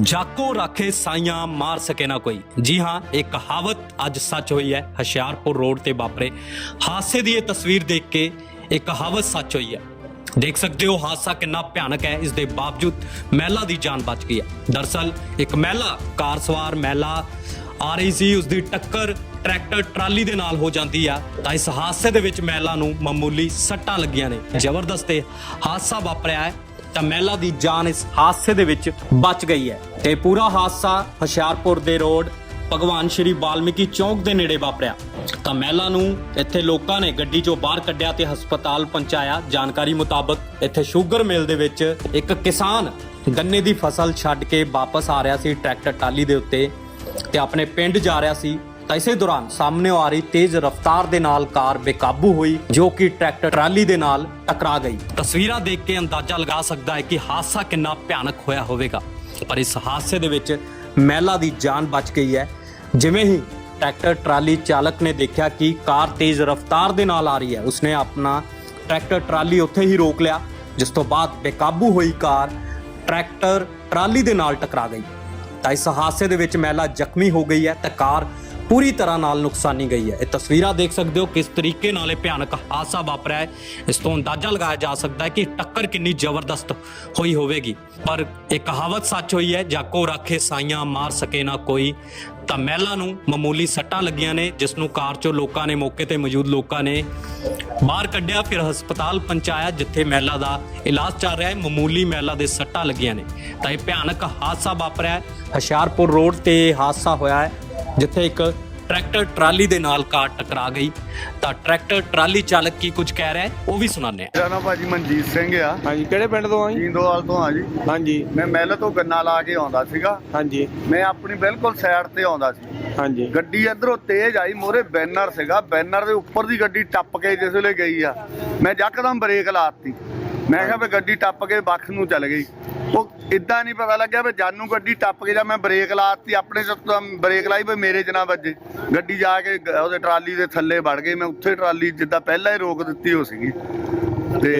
ਜਾਕੋ ਰਾਖੇ ਸਾਈਆਂ ਮਾਰ ਸਕੇ ਨਾ ਕੋਈ। ਜੀ ਹਾਂ, ਇਹ ਕਹਾਵਤ ਅੱਜ ਸੱਚ ਹੋਈ ਹੈ, ਹਸ਼ਿਆਰਪੁਰ ਰੋਡ ਤੇ ਵਾਪਰੇ। ਹਾਦਸੇ ਦੀ ਇਹ ਤਸਵੀਰ ਦੇਖ ਕੇ ਇਹ ਕਹਾਵਤ ਸੱਚ ਹੋਈ ਹੈ। ਦੇਖ ਸਕਦੇ ਹੋ, ਹਾਦਸਾ ਕਿੰਨਾ ਭਿਆਨਕ ਹੈ, ਇਸ ਦੇ ਬਾਵਜੂਦ ਮਹਿਲਾ ਦੀ ਜਾਨ ਬਚ ਗਈ ਹੈ। ਦਰਸਲ, ਇੱਕ ਮਹਿਲਾ ਕਾਰ ਸਵਾਰ ਮਹਿਲਾ ਆ ਰਹੀ ਸੀ ਉਸ ਦੀ ਟੱਕਰ ਟਰੈਕਟਰ ਟਰਾਲੀ ਦੇ ਨਾਲ ਹੋ ਜਾਂਦੀ ਆ। ਤਾਂ ਇਸ ਹਾਦਸੇ ਦੇ ਵਿੱਚ ਮਹਿਲਾ ਨੂੰ ਮਾਮੂਲੀ ਸੱਟਾਂ ਲੱਗੀਆਂ ਨੇ। ਜ਼ਬਰਦਸਤ ਹਾਦਸਾ ਵਾਪਰਿਆ ਹੈ। ਤਾਂ ਮਹਿਲਾ ਦੀ ਜਾਨ ਇਸ ਹਾਦਸੇ ਦੇ ਵਿੱਚ ਬਚ ਗਈ ਹੈ ਤੇ ਪੂਰਾ ਹਾਦਸਾ ਹਸ਼ਿਆਰਪੁਰ ਦੇ ਰੋਡ ਭਗਵਾਨ ਸ਼੍ਰੀ ਵਾਲਮੀਕੀ ਚੌਂਕ ਦੇ ਨੇੜੇ ਵਾਪਰਿਆ। ਤਾਂ ਮਹਿਲਾ ਨੂੰ ਇੱਥੇ ਲੋਕਾਂ ਨੇ ਗੱਡੀ ਚੋਂ ਬਾਹਰ ਕੱਢਿਆ ਤੇ ਹਸਪਤਾਲ ਪਹੁੰਚਾਇਆ। ਜਾਣਕਾਰੀ ਮੁਤਾਬਕ ਇੱਥੇ ਸ਼ੂਗਰ ਮਿਲ ਦੇ ਵਿੱਚ ਇੱਕ ਕਿਸਾਨ ਗੰਨੇ ਦੀ ਫਸਲ ਛੱਡ ਕੇ ਵਾਪਸ ਆ ਰਿਹਾ ਸੀ, ਟਰੈਕਟਰ ਟਾਲੀ ਦੇ ਉੱਤੇ ਤੇ ਆਪਣੇ ਪਿੰਡ ਜਾ ਰਿਹਾ ਸੀ। ਤਾਂ ਇਸੇ ਦੌਰਾਨ ਸਾਹਮਣੇ ਆ ਰਹੀ ਤੇਜ਼ ਰਫ਼ਤਾਰ ਦੇ ਨਾਲ ਕਾਰ ਬੇਕਾਬੂ ਹੋਈ, ਜੋ ਕਿ ਟਰੈਕਟਰ ਟਰਾਲੀ ਦੇ ਨਾਲ ਟਕਰਾ ਗਈ। ਤਸਵੀਰਾਂ ਦੇਖ ਕੇ ਅੰਦਾਜ਼ਾ ਲਗਾ ਸਕਦਾ ਹੈ ਕਿ ਹਾਦਸਾ ਕਿੰਨਾ ਭਿਆਨਕ ਹੋਇਆ ਹੋਵੇਗਾ। ਪਰ ਇਸ ਹਾਦਸੇ ਦੇ ਵਿੱਚ ਮਹਿਲਾ ਦੀ ਜਾਨ ਬਚ ਗਈ ਹੈ। ਜਿਵੇਂ ਹੀ ਟਰੈਕਟਰ ਟਰਾਲੀ ਚਾਲਕ ਨੇ ਦੇਖਿਆ ਕਿ ਕਾਰ ਤੇਜ਼ ਰਫ਼ਤਾਰ ਦੇ ਨਾਲ ਆ ਰਹੀ ਹੈ, ਉਸਨੇ ਆਪਣਾ ਟਰੈਕਟਰ ਟਰਾਲੀ ਉੱਥੇ ਹੀ ਰੋਕ ਲਿਆ, ਜਿਸ ਤੋਂ ਬਾਅਦ ਬੇਕਾਬੂ ਹੋਈ ਕਾਰ ਟਰੈਕਟਰ ਟਰਾਲੀ ਦੇ ਨਾਲ ਟਕਰਾ ਗਈ। ਤਾਂ ਇਸ ਹਾਦਸੇ ਦੇ ਵਿੱਚ ਮਹਿਲਾ ਜ਼ਖਮੀ ਹੋ ਗਈ ਹੈ ਤੇ ਕਾਰ ਪੂਰੀ ਤਰ੍ਹਾਂ ਨਾਲ ਨੁਕਸਾਨੀ ਗਈ ਹੈ। ਇਹ ਤਸਵੀਰਾਂ ਦੇਖ ਸਕਦੇ ਹੋ ਕਿਸ ਤਰੀਕੇ ਨਾਲ ਇਹ ਭਿਆਨਕ ਹਾਦਸਾ ਵਾਪਰਿਆ ਹੈ। ਇਸ ਤੋਂ ਅੰਦਾਜ਼ਾ ਲਗਾਇਆ ਜਾ ਸਕਦਾ ਹੈ ਕਿ ਟੱਕਰ ਕਿੰਨੀ ਜ਼ਬਰਦਸਤ ਹੋਈ ਹੋਵੇਗੀ। ਪਰ ਇਹ ਕਹਾਵਤ ਸੱਚ ਹੋਈ ਹੈ ਜਾਕੋ ਰਾਖੇ ਸਾਈਆਂ ਮਾਰ ਸਕੇ ਨਾ ਕੋਈ। ਤਾਂ ਮਹਿਲਾ ਨੂੰ ਮਾਮੂਲੀ ਸੱਟਾਂ ਲੱਗੀਆਂ ਨੇ, ਜਿਸ ਨੂੰ ਕਾਰ ਚੋਂ ਲੋਕਾਂ ਨੇ ਮੌਕੇ ਤੇ ਮੌਜੂਦ ਲੋਕਾਂ ਨੇ ਬਾਹਰ ਕੱਢਿਆ। ਫਿਰ ਹਸਪਤਾਲ ਪਹੁੰਚਾਇਆ, ਜਿੱਥੇ ਮਹਿਲਾ ਦਾ ਇਲਾਜ ਚੱਲ ਰਿਹਾ ਹੈ। ਮਾਮੂਲੀ ਮਹਿਲਾ ਦੇ ਸੱਟਾਂ ਲੱਗੀਆਂ ਨੇ। ਤਾਂ ਇਹ ਭਿਆਨਕ ਹਾਦਸਾ ਵਾਪਰਿਆ ਹੈ। ਹਸ਼ਿਆਰਪੁਰ ਰੋਡ ਤੇ ਹਾਦਸਾ ਹੋਇਆ ਹੈ। ਜਿੱਥੇ ਇੱਕ ਟਰੈਕਟਰ ਟਰਾਲੀ ਦੇ ਨਾਲ ਕਾਰ ਟਕਰਾ ਗਈ। ਤਾਂ ਟਰੈਕਟਰ ਟਰਾਲੀ ਚਾਲਕ ਕੀ ਕੁਝ ਕਹਿ ਰਿਹਾ ਹੈ ਉਹ ਵੀ ਸੁਣਾਉਂਦੇ ਹਾਂ। ਮੇਰਾ ਨਾਮ ਭਾਜੀ ਮਨਜੀਤ ਸਿੰਘ ਆ। ਹਾਂਜੀ ਕਿਹੜੇ ਪਿੰਡ ਤੋਂ ਆਈ ਜੀਂਦੋਵਾਲ ਤੋਂ ਆ ਜੀ। ਹਾਂਜੀ। ਮੈਂ ਮਹਿਲ ਤੋਂ ਗੰਨਾ ਲਾ ਕੇ ਆਉਂਦਾ ਸੀਗਾ। ਹਾਂਜੀ। ਮੈਂ ਆਪਣੀ ਬਿਲਕੁਲ ਸਾਈਡ ਤੇ ਆਉਂਦਾ ਸੀ। ਹਾਂਜੀ। ਗੱਡੀ ਇਧਰੋਂ ਤੇਜ਼ ਆਈ ਮੋਰੇ ਬੈਨਰ ਸੀਗਾ। ਬੈਨਰ ਦੇ ਉੱਪਰ ਦੀ ਗੱਡੀ ਟੱਪ ਕੇ ਜਿਸ ਵੇਲੇ ਗਈ ਆ। ਮੈਂ ਯਕਦਮ ਬ੍ਰੇਕ ਲਾਤੀ ਮੈਂ ਕਿਹਾ ਵੀ ਗੱਡੀ ਟੱਪ ਕੇ ਬੱਖ ਨੂੰ ਚੱਲ ਗਈ। ਉਹ ਇਦਾਂ ਨਹੀਂ ਪਤਾ ਲੱਗਿਆ ਵੀ ਜਾਨੂ ਗੱਡੀ ਟੱਪ ਕੇ ਜਾਂ ਮੈਂ ਬ੍ਰੇਕ ਲਾਤੀ ਆਪਣੇ ਤੋਂ ਬ੍ਰੇਕ ਲਾਈ ਵੀ ਮੇਰੇ ਜਨਾ ਵੱਜੇ। ਗੱਡੀ ਜਾ ਕੇ ਉਹਦੇ ਟਰਾਲੀ ਦੇ ਥੱਲੇ ਵੜ ਗਈ ਮੈਂ ਉੱਥੇ ਟਰਾਲੀ ਜਿੱਦਾਂ ਪਹਿਲਾਂ ਹੀ ਰੋਕ ਦਿੱਤੀ ਹੋ ਸੀਗੀ। ਤੇ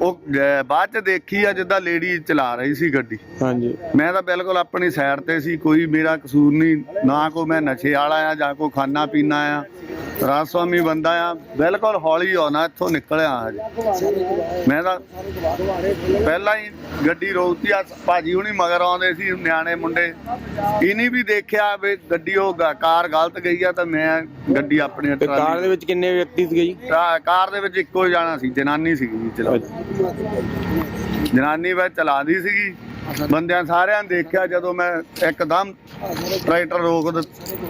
ਉਹ ਬਾਅਦ ਚ ਦੇਖੀ ਆ ਜਿੱਦਾਂ ਲੇਡੀ ਚਲਾ ਰਹੀ ਸੀ ਗੱਡੀ। ਹਾਂਜੀ। ਮੈਂ ਤਾਂ ਬਿਲਕੁਲ ਆਪਣੀ ਸਾਈਡ ਤੇ ਸੀ ਕੋਈ ਮੇਰਾ ਕਸੂਰ ਨਹੀਂ ਨਾ ਕੋਈ ਮੈਂ ਨਸ਼ੇ ਵਾਲਾ ਆ ਜਾਂ ਕੋਈ ਖਾਣਾ ਪੀਣਾ ਆ। ਰਾਸਵਾਮੀ ਬੰਦਾ ਆ ਬਿਲਕੁਲ ਹੌਲੀ ਆਉਣਾ ਇੱਥੋਂ ਨਿਕਲਿਆ ਹਜੇ। ਮੈਂ ਤਾਂ ਪਹਿਲਾਂ ਹੀ ਗੱਡੀ ਰੋਕਤੀ ਆ ਭਾਜੀ ਹੁਣੀ ਮਗਰ ਆਉਂਦੇ ਸੀ ਨਿਆਣੇ ਮੁੰਡੇ। ਇਨੀ ਵੀ ਦੇਖਿਆ ਵੀ ਗੱਡੀ ਉਹ ਗ- ਕਾਰ ਗਲਤ ਗਈ ਆ ਤਾਂ ਮੈਂ ਗੱਡੀ ਆਪਣੀ ਤੇ ਕਾਰ ਦੇ ਵਿੱਚ ਕਿੰਨੇ ਵਿਅਕਤੀ ਸੀਗੇ ਜੀ? ਕਾਰ ਦੇ ਵਿੱਚ ਇੱਕੋ ਹੀ ਜਾਣਾ ਸੀ ਜਨਾਨੀ ਸੀਗੀ ਜੀ ਚਲਾ। ਜਨਾਨੀ ਵੇ ਚਲਾਉਂਦੀ ਸੀਗੀ। ਬੰਦਿਆਂ ਸਾਰਿਆਂ ਨੇ ਦੇਖਿਆ ਜਦੋਂ ਮੈਂ ਇੱਕਦਮ ਟਰੈਕਟਰ ਰੋਕ ਦਿੱਤਾ।